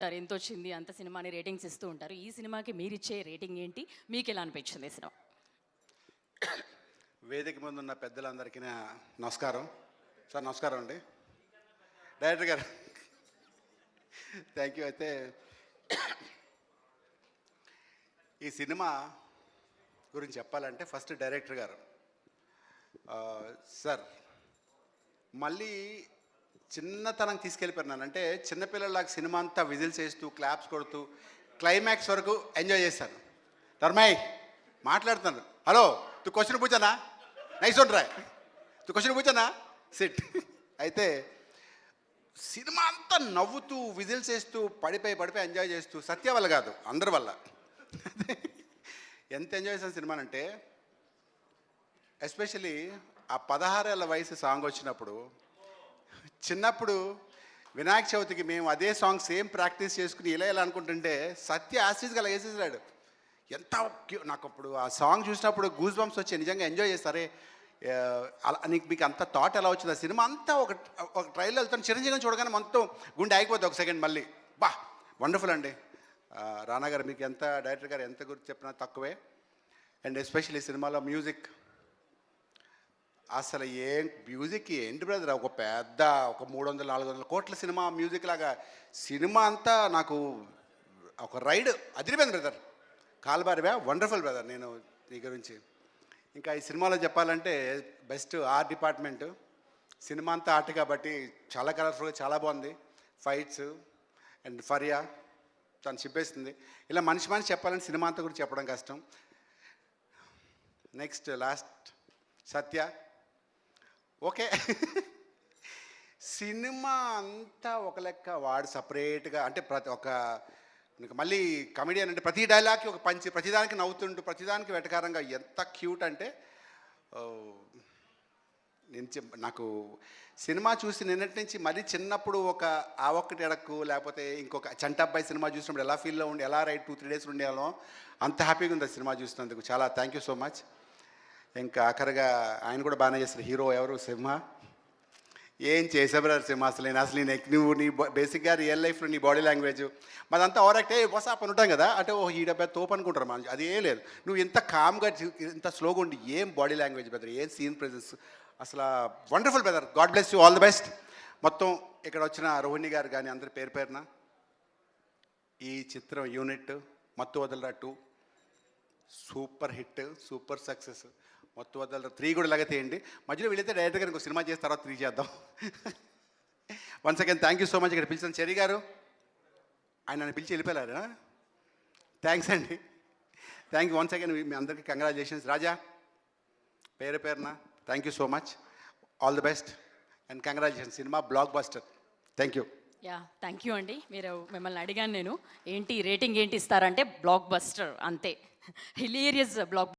Sir ఎంత వచ్చింది అంత సినిమాని రేటింగ్స్ ఇస్తూ ఉంటారు. ఈ సినిమాకి మీరు ఇచ్చే రేటింగ్ ఏంటి? మీకు ఎలా అనిపించింది సినిమా? వేదిక ముందు ఉన్న పెద్దలందరికీ నమస్కారం. సార్ నమస్కారం అండి. డైరెక్టర్ గారు థ్యాంక్ యూ. అయితే ఈ సినిమా గురించి చెప్పాలంటే ఫస్ట్ డైరెక్టర్ గారు. సార్ మళ్ళీ చిన్నతనం తీసుకెళ్ళిపోయినాను అంటే చిన్నపిల్లలకు సినిమా అంతా విజిల్స్ వేస్తూ క్లాప్స్ కొడుతూ క్లైమాక్స్ వరకు ఎంజాయ్ చేశాను. ధర్మాయ్ మాట్లాడుతున్నాను. హలో తు క్వశ్చన్ పూచానా నైస్ రాయ్ తు క్వశ్చన్ పూచానా సిట్. అయితే సినిమా అంతా నవ్వుతూ విజిల్స్ వేస్తూ పడిపోయి పడిపోయి ఎంజాయ్ చేస్తూ సత్య వల్ల కాదు అందరి వల్ల. ఎంత ఎంజాయ్ చేసిన సినిమానంటే ఎస్పెషలీ ఆ పదహారేళ్ళ వయసు సాంగ్ వచ్చినప్పుడు చిన్నప్పుడు వినాయక చవితికి మేము అదే సాంగ్ సేమ్ ప్రాక్టీస్ చేసుకుని ఇలా ఇలా అనుకుంటుంటే సత్య ఆశీస్గా అలా వేసేసాడు. ఎంత నాకు అప్పుడు ఆ సాంగ్ చూసినప్పుడు గూజ్ బంప్స్ వచ్చి నిజంగా ఎంజాయ్ చేస్తారే అలా నీకు మీకు అంత థాట్ ఎలా వచ్చింది? ఆ సినిమా అంతా ఒక ఒక ట్రైల్లో వెళ్తాను. చిరంజీవిని చూడగానే మొత్తం గుండె ఆగిపోద్ది ఒక సెకండ్ మళ్ళీ. బా వండర్ఫుల్ అండి. రానా గారు మీకు ఎంత డైరెక్టర్ గారు ఎంత గురించి చెప్పినా తక్కువే. అండ్ ఎస్పెషల్లీ సినిమాలో మ్యూజిక్ అసలు ఏం మ్యూజిక్ ఏంటి బ్రదర్ ఒక పెద్ద ఒక మూడు వందల నాలుగు వందల కోట్ల సినిమా మ్యూజిక్ లాగా సినిమా అంతా నాకు ఒక రైడ్ అదిరిపోయింది బ్రదర్ కాల్బారివా వండర్ఫుల్ బ్రదర్ నేను నీ గురించి. ఇంకా ఈ సినిమాలో చెప్పాలంటే బెస్ట్ ఆర్ట్ డిపార్ట్మెంట్ సినిమా అంతా ఆర్ట్ కాబట్టి చాలా కలర్ఫుల్గా చాలా బాగుంది. ఫైట్స్ అండ్ ఫరియా తను చెప్పేస్తుంది ఇలా మనిషి మనిషి చెప్పాలని సినిమా అంతా కూడా చెప్పడం కష్టం. Next last Satya okay. Cinema అంతా ఒక లెక్క వాడు సపరేట్గా అంటే ప్రతి ఒక మళ్ళీ కమెడియన్ అంటే ప్రతి డైలాగ్కి ఒక పంచి ప్రతిదానికి నవ్వుతుంటూ ప్రతిదానికి వెటకారంగా ఎంత క్యూట్ అంటే నేను నాకు సినిమా చూసి నిన్నటి నుంచి మరీ చిన్నప్పుడు ఒక ఆ ఒక్కటి ఎడక్కు లేకపోతే ఇంకొక చంటబ్బాయి సినిమా చూసినప్పుడు ఎలా ఫీల్లో ఉండి ఎలా రైట్ టూ త్రీ డేస్ ఉండేవాళ్ళం అంత హ్యాపీగా ఉంది సినిమా చూసినందుకు. చాలా థ్యాంక్ యూ సో మచ్. ఇంకా ఆఖరిగా ఆయన కూడా బాగానే చేస్తారు. హీరో ఎవరు? సింహ. ఏం చేసావు సింహ అసలు? నేను అసలు నేను నువ్వు నీ బేసిక్గా రియల్ లైఫ్లో నీ బాడీ లాంగ్వేజ్ మాదంతా ఓవరాక్ట్ ఏ వసాప్ అని ఉంటాం కదా. అంటే ఓ ఈ డబ్బా తోపు అనుకుంటారు మనం అది ఏం లేదు. నువ్వు ఇంత కామ్గా ఇంత స్లోగా ఉండి ఏం బాడీ లాంగ్వేజ్ బ్రదర్ ఏం సీన్ ప్రెజెన్స్ అసలు wonderful brother god bless you all the best మొత్తం ఇక్కడ వచ్చిన రోహిణి గారు కానీ అందరి పేరు పేరున ఈ చిత్రం unit Mathu Vadalara two super hit super success. మొత్తం వదలరా త్రీ కూడా ఇలాగే తీయండి. మధ్యలో వీళ్ళైతే డైరెక్ట్గా ఇంకో సినిమా చేసిన తర్వాత త్రీ చేద్దాం. Once again thank you so much ఇక్కడ పిలిచిన చెరి గారు ఆయన నన్ను పిలిచి వెళ్ళిపోయారు. థ్యాంక్స్ అండి. థ్యాంక్ యూ వన్స్ అగైన్ మీ అందరికీ కంగ్రాచులేషన్స్ రాజా పేరు పేరున thank you so much all the best and congratulations cinema blockbuster thank you yeah thank you అండి. మీరు మిమ్మల్ని అడిగాను నేను. ఏంటి రేటింగ్ ఏంటి ఇస్తారంటే బ్లాక్ బస్టర్ అంతే. Hilarious black